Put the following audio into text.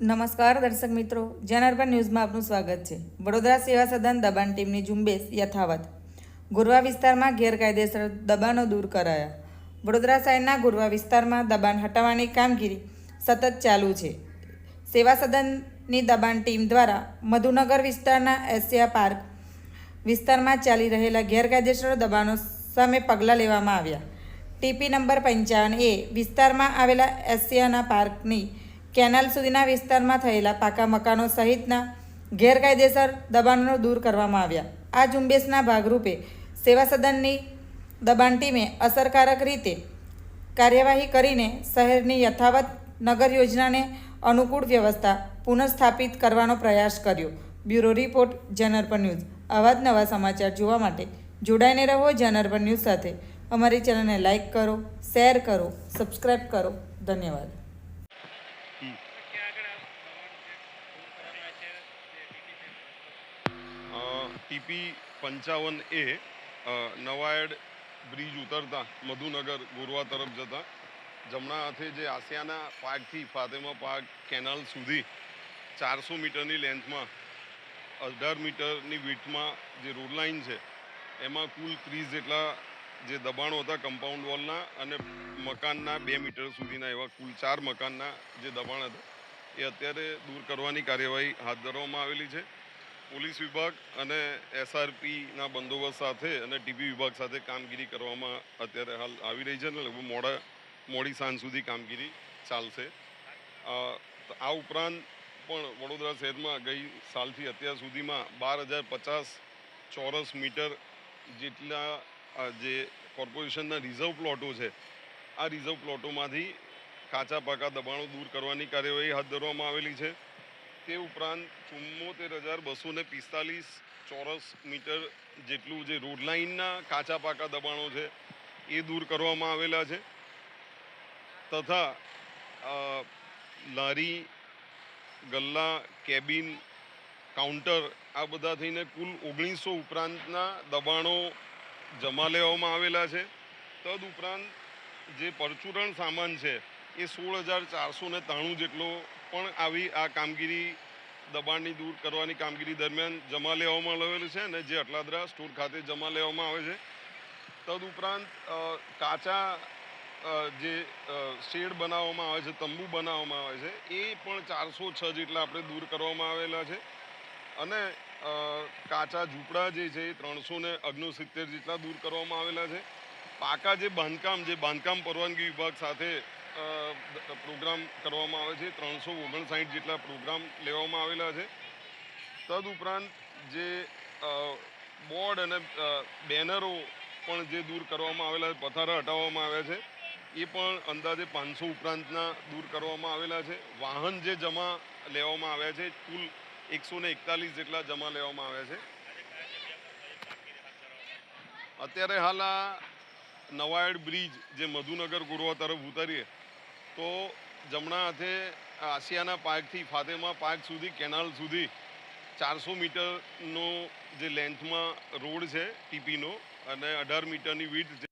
નમસ્કાર દર્શક મિત્રો, જનાર્પણ ન્યૂઝમાં આપનું સ્વાગત છે. વડોદરા સેવા સદન દબાણ ટીમની ઝુંબેશ યથાવત. ગુરવા વિસ્તારમાં ગેરકાયદેસર દબાણો દૂર કરાયા. વડોદરા શહેરના ગુરવા વિસ્તારમાં દબાણ હટાવવાની કામગીરી સતત ચાલુ છે. સેવા સદનની દબાણ ટીમ દ્વારા મધુનગર વિસ્તારના એશિયા પાર્ક વિસ્તારમાં ચાલી રહેલા ગેરકાયદેસર દબાણો સામે પગલાં લેવામાં આવ્યા. ટીપી નંબર પંચાવન એ વિસ્તારમાં આવેલા એશિયાના પાર્કની કેનાલ સુધીના વિસ્તારમાં થયેલા પાકા મકાનો સહિતના ગેરકાયદેસર દબાણો દૂર કરવામાં આવ્યા. આ ઝુંબેશના ભાગરૂપે સેવા સદનની દબાણ ટીમે અસરકારક રીતે કાર્યવાહી કરીને શહેરની યથાવત નગર યોજનાને અનુકૂળ વ્યવસ્થા પુનઃસ્થાપિત કરવાનો પ્રયાસ કર્યો. બ્યુરો રિપોર્ટ જનરપર ન્યૂઝ. આવા જ નવા સમાચાર જોવા માટે જોડાઈને રહો જનરપર ન્યૂઝ સાથે. અમારી ચેનલને લાઇક કરો, શેર કરો સબસ્ક્રાઈબ કરો. ધન્યવાદ. ટીપી પંચાવન એ નવાયડ બ્રિજ ઉતરતા મધુનગર ગોરવા તરફ જતા જમણા હાથે જે આસિયાના પાર્કથી ફાતેમા પાર્ક કેનાલ સુધી ચારસો મીટરની લેન્થમાં, અઢાર મીટરની વીટમાં જે રોડ લાઇન છે, એમાં કુલ ત્રીસ જેટલા જે દબાણો હતા કમ્પાઉન્ડ વોલના અને મકાનના બે મીટર સુધીના એવા કુલ ચાર મકાનના જે દબાણ હતા, એ અત્યારે દૂર કરવાની કાર્યવાહી હાથ ધરવામાં આવેલી છે. પોલીસ વિભાગ અને એસઆરપીના બંદોબસ્ત સાથે અને ટીપી વિભાગ સાથે કામગીરી કરવામાં અત્યારે હાલ આવી રહી છે અને લગભગ મોડા મોડી સાંજ સુધી કામગીરી ચાલશે. આ ઉપરાંત પણ વડોદરા શહેરમાં ગઈ સાલથી અત્યાર સુધીમાં બાર હજાર પચાસ ચોરસ મીટર જેટલા જે કોર્પોરેશનના રિઝર્વ પ્લોટો છે, આ રિઝર્વ પ્લોટોમાંથી કાચા પાકા દબાણો દૂર કરવાની કાર્યવાહી હાથ ધરવામાં આવેલી છે. તે ઉપરાંત ચુમ્મોતેર હજાર બસો ને પિસ્તાલીસ ચોરસ મીટર જેટલું જે રોડ લાઇનના કાચા પાકા દબાણો છે, એ દૂર કરવામાં આવેલા છે. તથા લારી, ગલ્લા, કેબિન, કાઉન્ટર, આ બધા થઈને કુલ ઓગણીસો ઉપરાંતના દબાણો જમા લેવામાં આવેલા છે. તદ ઉપરાંત જે પરચુરણ સામાન છે એ સોળ હજાર ચારસો ને ત્રાણું જેટલો પણ આવી આ કામગીરી દબાણની દૂર કરવાની કામગીરી દરમિયાન જમા લેવામાં આવેલું છે અને જે અટલાદરા સ્ટોર ખાતે જમા લેવામાં આવે છે. તદ ઉપરાંત કાચા જે શેડ બનાવવામાં આવે છે, તંબુ બનાવવામાં આવે છે, એ પણ ચારસો છ જેટલા આપણે દૂર કરવામાં આવેલા છે. અને કાચા ઝૂંપડા જે છે એ ત્રણસો ને ઓગણસિત્તેર જેટલા દૂર કરવામાં આવેલા છે. પાકા જે બાંધકામ જે બાંધકામ પરવાનગી વિભાગ સાથે પ્રોગ્રામ કરવામાં આવે છે. ત્રણસો ઓગણસાઠ જેટલા પ્રોગ્રામ લેવામાં આવેલા છે. તદ ઉપરાંત જે બોર્ડ અને બેનરો પણ જે દૂર કરવામાં આવેલા છે, પથારા હટાવવામાં આવ્યા છે, એ પણ અંદાજે પાંચસો ઉપરાંતના દૂર કરવામાં આવેલા છે. વાહન જે જમા લેવામાં આવ્યા છે, કુલ એકસો ને એકતાલીસ જેટલા જમા લેવામાં આવ્યા છે. અત્યારે હાલ આ નવાયડ બ્રિજ જે મધુનગર ગોરવા તરફ ઉતરીએ, તો જમણા હાથે આસિયાના પાર્કથી ફાતેમા પાર્ક સુધી, કેનાલ સુધી ચારસો મીટરનો જે લેન્થમાં રોડ છે, ટીપીનો, અને અઢાર મીટરની વીથ